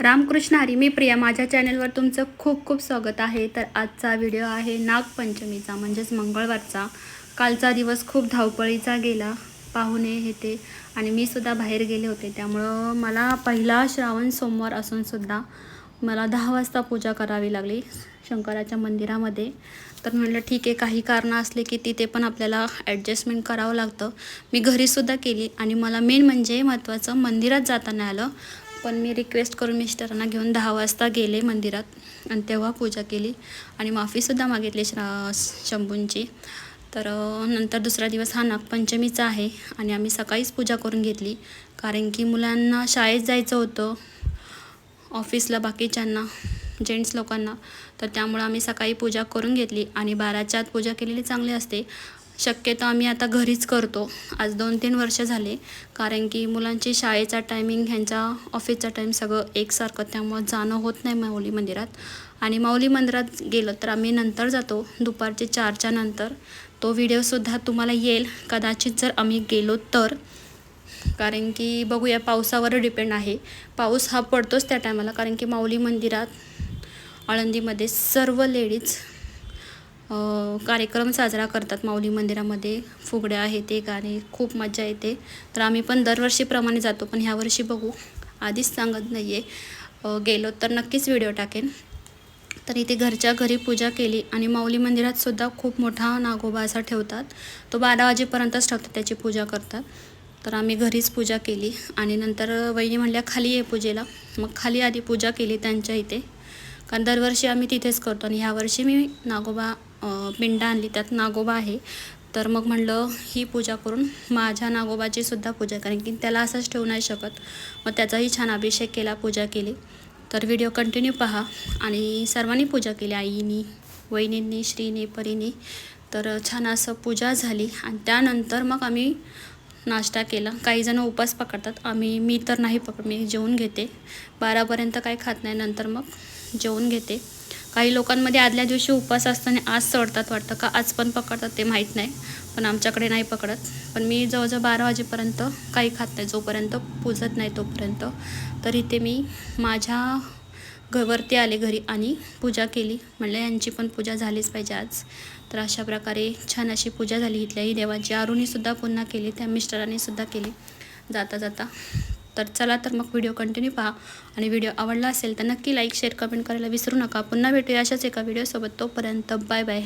रामकृष्ण हरी मी प्रिया माझ्या चॅनलवर तुमचं खूप खूप स्वागत आहे. तर आजचा व्हिडिओ आहे नागपंचमीचा म्हणजेच मंगळवारचा. कालचा दिवस खूप धावपळीचा गेला पाहुणे हे ते आणि मी सुद्धा बाहेर गेले होते. त्यामुळं मला पहिला श्रावण सोमवार असूनसुद्धा मला दहा वाजता पूजा करावी लागली शंकराच्या मंदिरामध्ये. तर म्हटलं ठीक आहे काही कारणं असले की तिथे पण आपल्याला ॲडजस्टमेंट करावं लागतं. मी घरीसुद्धा केली आणि मला मेन म्हणजे महत्त्वाचं मंदिरात जाताना आलं. पण मी रिक्वेस्ट करून मिस्टरांना घेऊन दहा वाजता गेले मंदिरात. आणि तेव्हा पूजा केली. आणि माफीसुद्धा मागितली श्रा शंभूंची. तर नंतर दुसरा दिवस हा नागपंचमीचा आहे. आणि आम्ही सकाळीच पूजा करून घेतली. कारण की मुलांना शाळेत जायचं होतं. ऑफिसला बाकीच्यांना जेंट्स लोकांना. तर त्यामुळं आम्ही सकाळी पूजा करून घेतली. आणि बाराच्या आत पूजा केलेली चांगली असते. शक्यतो आम्ही आता घरीच करतो. आज दोन तीन वर्ष झाले. कारण की मुलांची शाळेचा टायमिंग ह्यांचा ऑफिसचा टाईम सगळं एकसारखं. त्यामुळं जाणं होत नाही माऊली मंदिरात. आणि माऊली मंदिरात गेलो तर आम्ही नंतर जातो. दुपारचे चारच्या नंतर. तो व्हिडिओसुद्धा तुम्हाला येईल. कदाचित जर आम्ही गेलो तर. कारण की बघूया पावसावर डिपेंड आहे. पाऊस हा पडतोच त्या टायमाला कारण की माऊली मंदिरात आळंदीमध्ये सर्व लेडीज कार्यक्रम साजरा करतात माऊली मंदिरामध्ये. फुगड्या आहे ते गाणे खूप मजा येते. तर आम्ही पण दरवर्षीप्रमाणे जातो पण ह्यावर्षी बघू. आधीच सांगत नाही आहे गेलो तर नक्कीच व्हिडिओ टाकेन. तर इथे घरच्या घरी पूजा केली आणि माऊली मंदिरात सुद्धा खूप मोठा नागोबा असा ठेवतात. तो बारा वाजेपर्यंतच ठेवतात त्याची पूजा करतात. तर आम्ही घरीच पूजा केली आणि नंतर वहिनी म्हणल्या खाली ये पूजेला. मग खाली आधी पूजा केली त्यांच्या इथे. कारण दरवर्षी आम्ही तिथेच करतो आणि ह्या वर्षी मी नागोबा पिंड आणली त्यात नागोबा आहे. तर मग म्हणलं ही पूजा करून माझ्या नागोबाची सुद्धा पूजा कारण की त्याला असंच ठेवू नाही शकत. मग त्याचाही छान अभिषेक केला पूजा केली. तर व्हिडिओ कंटिन्यू पहा. आणि सर्वांनी पूजा केली आईनी वहिनींनी श्रीने परीने. तर छान असं पूजा झाली. आणि त्यानंतर मग आम्ही नाश्ता केला. काही जण उपास पकडतात. आम्ही मी तर नाही पकड मी जेवून घेते. बारापर्यंत काही खात नाही. नंतर मग जेवून घेते. काही लोकांमध्ये आदल्या दिवशी उपवास असताना आज सोडतात वाटतं का आज पण पकडतात ते माहीत नाही पण आमच्याकडे नाही पकडत. पण मी जवळजवळ बारा वाजेपर्यंत काही खात नाही जोपर्यंत पुजत नाही तोपर्यंत. तर इथे मी माझ्या घरवरती आले घरी आणि पूजा केली. म्हणलं यांची पण पूजा झालीच पाहिजे आज. तर अशा प्रकारे छान अशी पूजा झाली इथल्याही देवाची. अरुणीसुद्धा पुन्हा केली त्या मिस्टरांनीसुद्धा केली. जाता जाता तर चला तर मग व्हिडिओ कंटिन्यू पहा. आणि व्हिडिओ आवडला असेल तर नक्की लाईक शेअर कमेंट करायला विसरू नका. पुन्हा भेटूया अशाच एका व्हिडिओसोबत तोपर्यंत बाय बाय